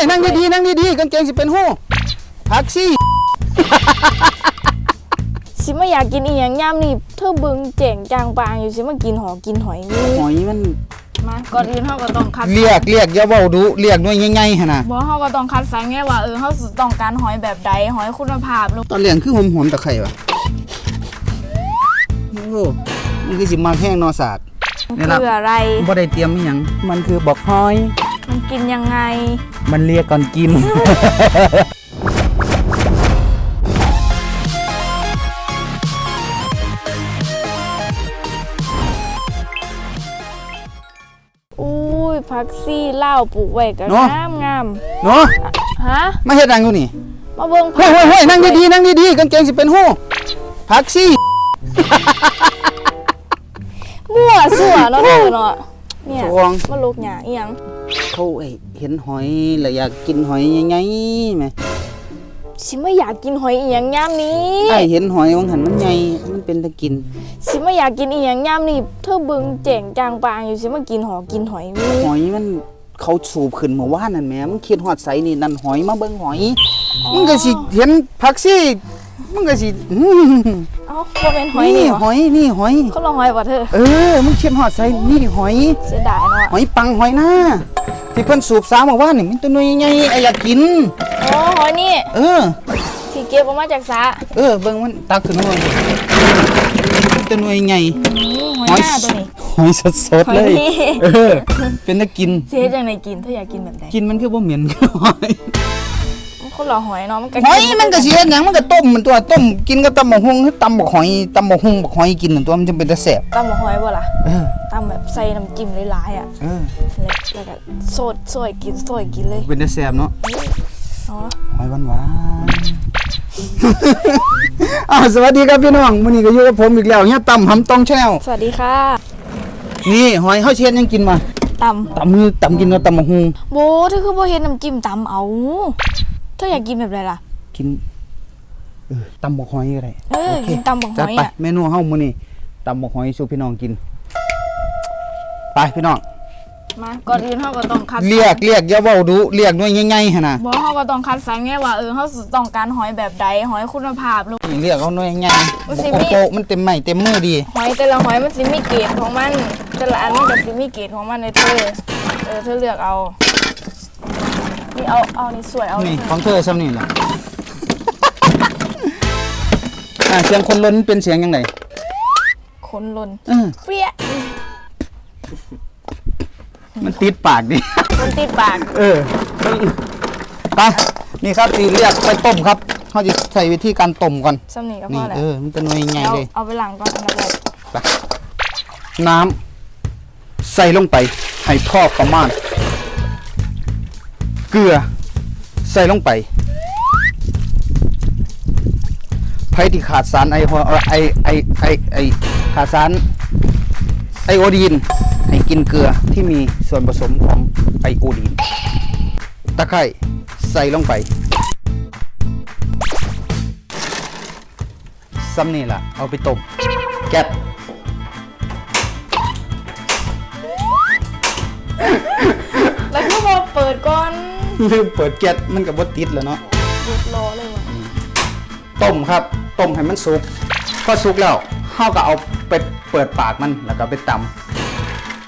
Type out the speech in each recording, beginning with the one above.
ยนั่งดีๆนั่งดีๆกางเกงสิเป็นหู้พักซี่สิมาอยากกินอีหยังย่ามนี่เธอเบิ่งเจ๋งจางปางอยู่สิมากินหอกินหอยนี่หอยมันมาก่อนอื่นเฮาก็ต้องคัดเรียกเรียกอย่าเว้าดุเรียกหน่วยใหญ่ๆหั่นน่ะบ่เฮาก็ต้องคัดสรรไงว่าเออเฮาสิต้องการหอยแบบใดหอยคุณภาพลูกตอนเลี้ยงคือหอมๆตะไคร่วะโอ้มันคือสิมาแห้งนอสาดมันคืออะไรบ่ได้เตรียมอีหยังมันคือบอกหอย มันกินยังไง มันเรียกก่อนกิน อุ้ยผักซี่ลาวปลูกไว้ก็เนาะงามงามเนาะฮะ มาเฮ็ดหยังอยู่นี่มาเบิ่งเฮ้ยเฮ้ยเฮ้ยนั่งดีๆนั่งดีๆกางเกงสิเป็นหู้พักซี่มั่วสั่วเนาะเธอเนาะเนี่ยสวง มาลูกหยาอีหยัง เขาไอ้เห็นหอยแล้วอยากกินหอยใหญ่ๆแหมสิมาอยากกินหอยอีหยังย่ามนี้ไอ้เห็นหอยวังหันมันใหญ่มันเป็นตะกินสิมาอยากกินอีหยังย่ามนี่เธอเบิ่งเจ๋งจางปางอยู่สิมากินหอกินหอยนี่หอยมันเขาสูบขึ้นเมื่อวานนั่นแหมมันคิดฮอดใสนี่นั่นหอยมาเบิ่งหอยมึงก็สิเห็นผักซี่ มึงก็สิอื้อเอ้าบ่เป็นหอยนี่นี่หอยนี่หอยเขาลองหอยบ่เธอเออ มึงคิดฮอดใสนี่หอย เสียดายเนาะหอยปังหอยหน้าที่เพิ่นสูบสามเมื่อวานนี่มันตัวน้อยใหญ่ไอ้อยากกินอ๋อหอยนี่เออ ที่เก็บออกมาจากสระเออเบิ่งมันตักขึ้นมาหน่อยมันตัวน้อยใหญ่อืมหอยหน้าตัวนี้ หอยสดๆเลย หอยนี่ เออ เป็นตะกินสิเฮ็ดจังไดกินเธออยากกินแบบใดกินมันคือบ่เหม็นหอยมัน คนละหอยเนาะมันก็หอยมันก็สิเฮ็ดหยังมันก็ต้มมันตัวต้มกินกับตำบักหุ่งคือตำบักหอยตำบักหุ่งบักหอยกินนั่นตัวมันจึงเป็นตะแซ่บตำบักหอยบ่ล่ะเออตำแบบใส่น้ำจิ้มหลายๆอะเออแล้วแล้วก็โซดซอยกินซอยกินเลยเป็นตะแซ่บเนาะอ๋อหอยหวานหวานๆอ้าวสวัสดีครับพี่น้องมื้อนี้ก็อยู่กับผมอีกแล้วเฮียต่ำหำตองแชนลสวัสดีค่ะ นี่หอยเฮาเชียนยังกินมาตตำมือตำกินกับตำบักหุ่งำโบเธอคือบ่เฮ็ดน้ำจิ้มตำเอา เธออยากกินแบบไรล่ะ กินเออตำบักหอยก็ได้เออโคกินตำบักหจัดอยไปอะเมนูเฮามื้อนี้ตำบักหอยสู่พี่น้องกิน ไปพี่น้อง มาก่อนอื่นเฮาก็ต้องคัดเรียกเรียกอย่าเว้าดุเรียกหน่วยใหญ่ๆหั่นน่ะบ่เฮาก็ต้องคัดสรรไงว่าเออเฮาสิต้องการหอยแบบใดหอยคุณภาพลูก เรียกเอาหน่วยใหญ่มันสิโปมี โปะมันเต็มไม้เต็มมือดี หอยแต่ละหอยมันสิมีเกรดของมัน แต่ละอันมันก็สิมีเกรดของมันในเธอเออเธอเลือกเอา นี่เอาเอานี่สวยเอานี่นี่ของเธอซ้ำนี่แหละอ่าเสียงคนล้นเป็นเสียงยังไงคนลนเออเปรี้ยมันติดปากดิ มันติดปาก เออไปนี่ครับที่เรียกไปต้มครับเขาจะใส่วิธีการต้มก่อนซ้ำนี่ก็พนี่อแหละเออมันจะหน่วยใหญ่เอาเลย เอาไปล้างก่อนอันดับแรกไปน้ำใส่ลงไปให้พอประมาณ เกลือใส่ลงไปไผที่ขาดสารไอโอไอไอไอไอขาดสารไอโอดีนให้กินเกลือที่มีส่วนผสมของไอโอดีนตะไคร้ใส่ลงไปซ้ำนี่ล่ะ เอาไปต้มแก๊ส ลืมเปิดแก๊สมันกับบดติดแล้วเนาะหยุดรอเลยว่ะต้มครับ ต้มให้มันสุกพอสุกแล้วเฮาก็เอาไปเปิดปากมันแล้วก็ไปต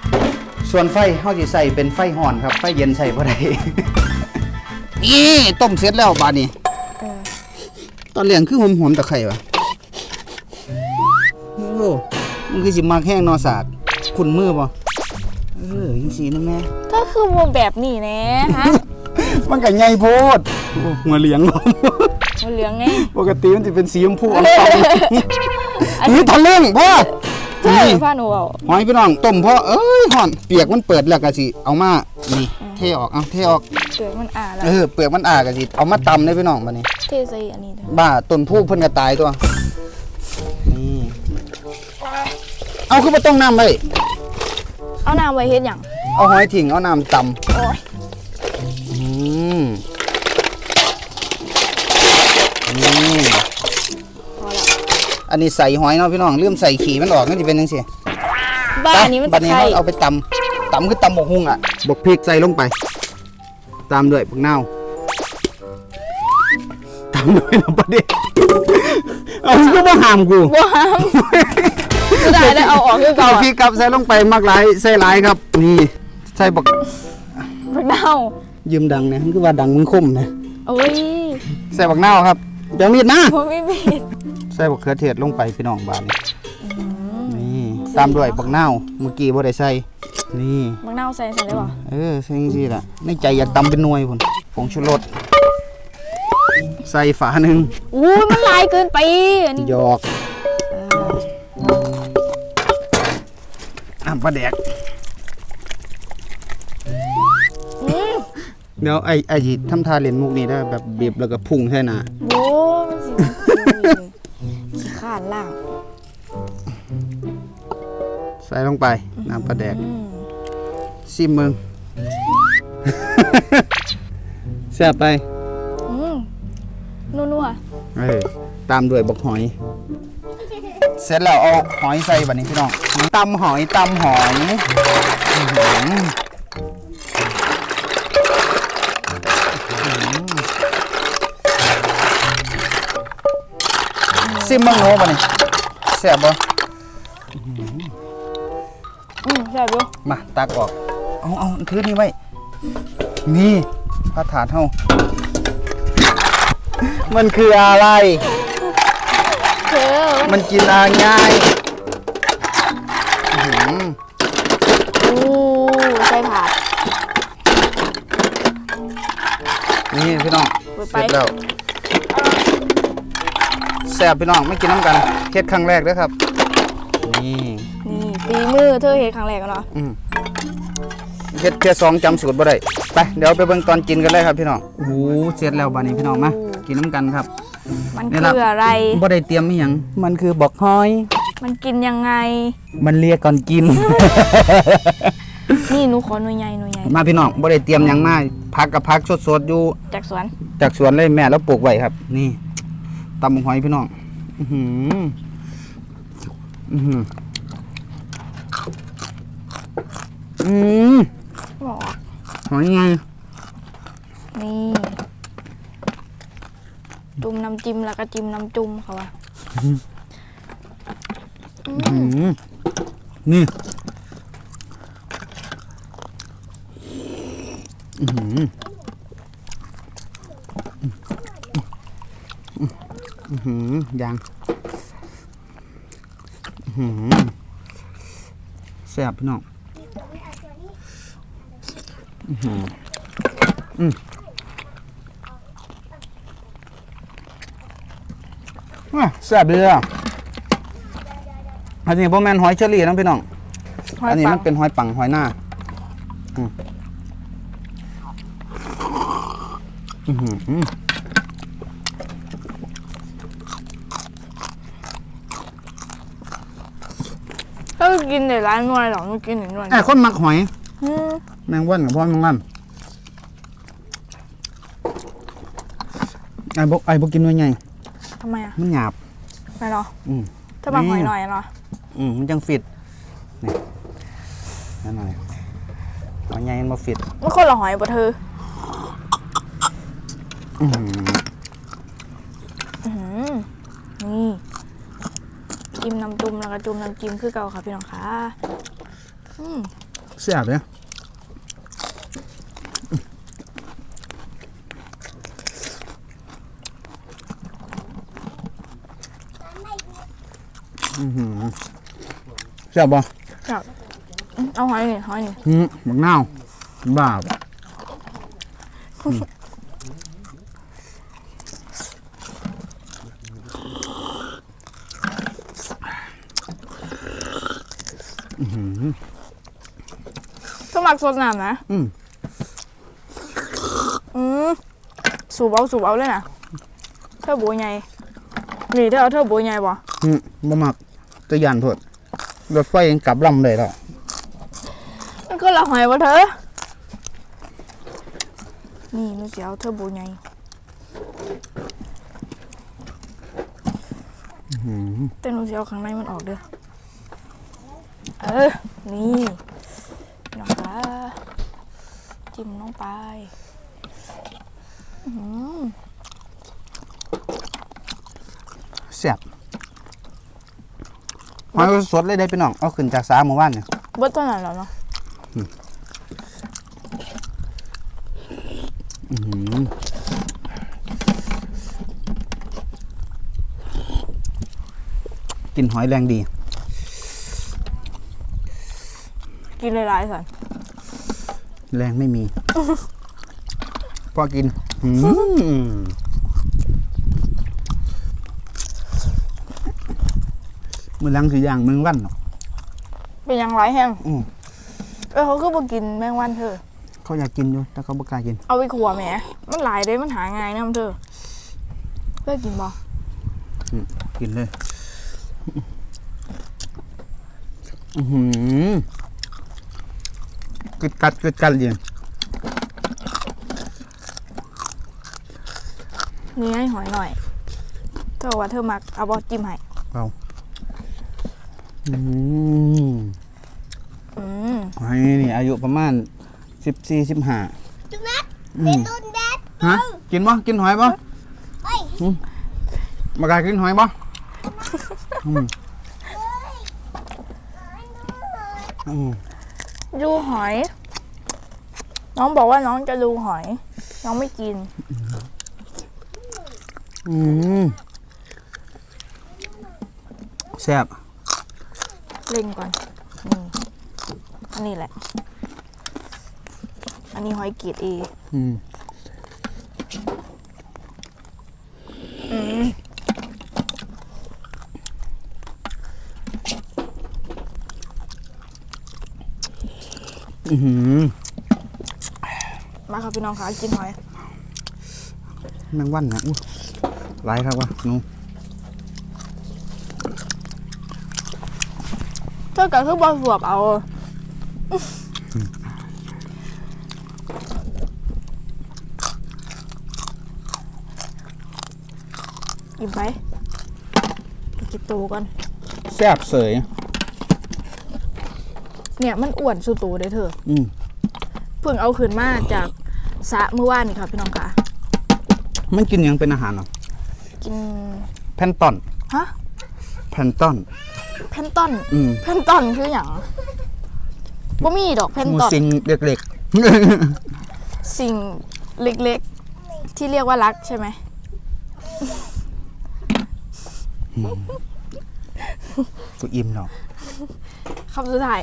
ำส่วนไฟเฮาสิใส่เป็นไฟห่อนครับ ไฟเย็นใส่บ่ได้ นี่ต้มเสร็จแล้วบาดนี้เออตอนเลี้ยงคือหอมๆตะไคร่วะโอ้มันคือสิมากแห้งเนอสาดคุณมือบ่เออจังซี่นะแม่ถ้าคือวงแบบนี้แนะฮะ มันก็ใหญ่โพดโอ้หัวเหลียงบ่มันเหลืองไง ปกติมันจะเป็นสีชมพูอ่อนอันๆนี่ทะลึ่งพ่อใช่นี่พ่อหนูเอาหอยพี่น้องต้มพ่อเอ้ยห่อนเปียกมันเปิดแล้วก็สิเอามานี่เทออกเอาเทออกเปลือกมันอ่าแล้วเออเปลือกมันอ่าก็สิเอามาตำเลยพี่น้องบัดนี้ เทใส่อันนี้ด้วยบ้าต้นผู้เพิ่นก็ตายตัวนี่เอาคือบ่ต้องน้ำไว้เอาน้ำไว้เฮ็ดหยังเอาหอยทิ้งเอาน้ำตโอ้ยำอืมนี่พอละอันนี้ใส่หอยเนาะพี่น้องลืมใส่ขี้มันออกนั่นสิเป็นจังซี่บ้านนี้มันบัตะดนี้ไคร้เราเอาไปตำตำคือตำบกฮุ่งอะบกพริกใส่ลงไป ตามด้วยผักเน่าวตามด้วยน้ำปลาเด็กเอามึงก็มาห้ามกู ว้าวจะได้ได้เอาออกคือเก่าเอาพริกครับใส่ลงไปมากหลายใส่หลายครับ นี่ใส่บัก ผักเน่า ยืมดังเนี่ยมันคือว่าดังมึงคมนะโอ้ยใส่บักเน่าวครับเดี๋ยวมีดนะ ผมไม่ผิดใส่บักเขือเทศลงไปพี่น้องบ้านนี่นี่ตามด้วยบักเน่าวเมื่อกี้บ่ได้ใส่นี่ผักเน่าใส่ใส่ได้ป่ะเออใส่จังซี่ล่ะในใจอยากตำเป็นหน่วยพุ่นผงชูรสใส่ฝาหนึ่งอู้ยมันลายเกินไปอันนี้หยอกอ่ำปลาแดก เดี๋ยวไอ้ไอ้ที่ทำท่าเล่นมุกนี้ได้แบบบีบแล้วก็พุ่งใช่น่ะโว้มันสิขี้ขาดล่างใส่ลงไปน้ำปลาแดกอืมซิมมึง แซ่บไปอืมนัวเออตามด้วยบักหอย เสร็จแล้วเอาหอยใส่บัดนี้พี่น้องตำหอยตำหอยอื้อหือ ซิมมังโง่บัดนี้แซ่บบ่ๆอืมใช่ปะมาตักออก เอาเอาถือนี่ไว้ นี่พระถาดเฮามันคืออะไรเธอมันมันกินอาง่ายอื้อหืออู้ใส่ผัก นี่พี่น้องเปิดเสไปร็จแล้วแซ่บพี่น้องไม่กินน้ำกันเฮ็ดครั้งแรกเด้อครับ นี่นี่ฝีมือเธอเห็นครั้งแรกกันเหรออืมเฮ็ดเพียสองจำสูตรบ่ได้ไปเดี๋ยวไปเบิ่งตอนกินกันเลยครับพี่น้องโอ้โหเสร็จแล้วบัดนี้พี่น้องมากินน้ำกันครับมันนี่คือล่ะอะไร บ่ได้เตรียมอีหยังมันคือบอกหอย มันกินยังไง มันเรียกก่อนกิน นี่หนูขอหน่วยใหญ่หน่วยใหญ่มาพี่น้องบ่ได้เตรียมหยังมาพักกับพักสดๆอยู่จากสวนจากสวนเลยแม่แล้วปลูกไว้ครับ นี่ ตำบักหอยพี่น้อง อือหืออือหืออืมบอกว่าหอยไง นี่ จุ่มน้ำจิ้มแล้วก็จิ้มน้ำจุ่มเขาว่าอื้อหือนี่อือ หืออือหือยางอือหือแซ่บพี่น้องอือหืออืมอะแซ่บเลยอะอันนี้พ่แมนหอยเชอรี่นะพี่น้องหอยอันนี้ปัมังนเป็นหอยปังหอยหน้าอืมอื้อ หือถ้ากินแต่ร้านนวลหรอกไม่กินหนึ่งนวลไอ้คนมักหอย อืมแมงวันกับพ่อแมงวันไอ้บกไอ้บกกินหน่วยใหญ่ทำไมอะมันหยาบ ไม่หรออืม ถ้าบางนี่หอยหน่อยเหรออืมมันจังฟิตนี่นั่นหน่อยหอยใหญ่มันบ่ฟิตไม่คนละหอยบ่เธออื้อหืออื้อหือนี่จิ้มน้ำจุ่ม แล้วก็จุ่มน้ำจิ้มคือเก่าค่ะพี่น้องค่ะอืมแซ่บเลยอื้อหือแซ่บบ่ครับอืมเอาหอยนี่หอยนี่อืมบักนาวบ้าบอืมอื้อหือ ส มัครสดน้ำนะ อืมอืมสูบเอาสูบเอาเลยนะเธอโบใหญ่นี่เธอเอาเธอโบใหญ่บ่อืมบ่มักแตะยานโพดรถไฟยังกลับลำเลยแล้วมันก็ละหอยบ่เธอ นี่หนูสิเอาเธอโบใหญ่หือแต่หนูสิเอาข้างในมันออกเด้อเออ นี่น้องปลา จิ้มลงไปแซ่บหอยสดเลยได้พี่น้อง เอาขึ้นจากสาเมื่อวานเนี่ยเบิดเท่านั้นแล้วเนาะอื้อหือกินหอยแรงดี กินหลายๆสัน แรงไม่มี พอกินอืมมือหลังคือย่างมึงวันเนาะเป็นหยังไรแห้งอืมเออเขาคือบ่กินแมงวันเธอ เขาอยากกินอยู่แต่เขาบ่กล้ากิน เอาไปขัวแหมมันหลายเด้มันหาง่ายนะมันเธอเพื่อกินบ่กินเลย อือหือ กึดกัดกึดกัดเลยนี่ให้หอยหน่อย เธอบอกว่าเธอมักเอาบอจิ้มให้เอาอืมอืมหอยนี่อายุประมาณสิบสี่สิบห้าจุกนัดเป็นตุนแดดฮะกินบ่กินหอยบ่เฮ้ยมากายกินหอยบ่อืมอืม ดูหอย น้องบอกว่าน้องจะดูหอย น้องไม่กิน อืมแซ่บเล่นก่อนนี่อันนี้แหละ อันนี้หอยกีดเออืม อืม อือหือมาครับพี่น้องคะกินหอยแมงวันนะอู้หลายครับวะหนูเธอก็คือบอสวบเอาอิ่มไปไปกินตูก่อนแซ่บเสย เนี่ยมันอ้วนสุดโตูเด้อเธออืมเพิ่งเอาขึ้นมาจากสระเมื่อวานนี่ค่ะพี่น้องค่ะ มันกินหยังเป็นอาหารเหรอกินแพนตอนฮะแพนตอนเพนตอนอืมเพนตอนคืออย่างบ่มีดอกเพนหมูตอนสิงเล็กสิ่งเล็กๆ ที่เรียกว่ารักใช่ไหมๆ กูอิ่มแล้วคำสุดท้าย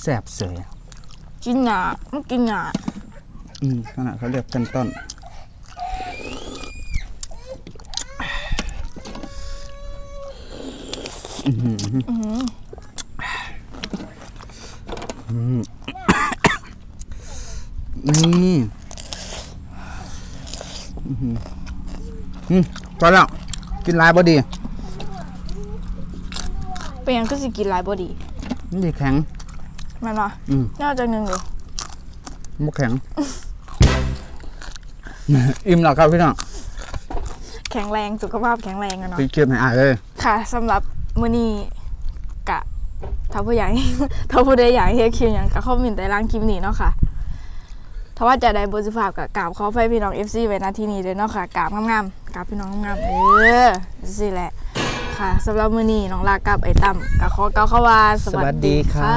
แซ่บเสยกินหนามันกินหนาอืมขนาดเขาเรียกแพนตอนอื้อหืออืมนี่อื้อหืออืมพอแล้วกินหลายบอดี เป็นหยังคือสิกินหลายบอดีมันดีแข็ง แมันวะอืม น่าจะหนึ่งอยู่บ่แข็ง อิ่มแล้วครับพี่น้องแข็งแรงสุขภาพแข็งแรงอะเนาะไปเก็บให้อายเลยค่ะสำหรับมื้อนี้กะถ้าผู้ใหญ่ ถ้าผู้ใดอยากเฮ็ดคลิปหยังก็คอมเมนต์ใต้ล่างคลิปนี้เนาะค่ะถ้าว่าจะได้บทสุภาพกับกราบขอไปพี่น้อง FC ไว้ณที่นี้เลยเนาะค่ะกราบงามๆกราบพี่น้องงามๆเออสิแหละ ค่ะสำหรับมื้อนี้น้องลากับไอ้ตั้มก็ขอเกล่าวคำว่าสวัสดีค่ะ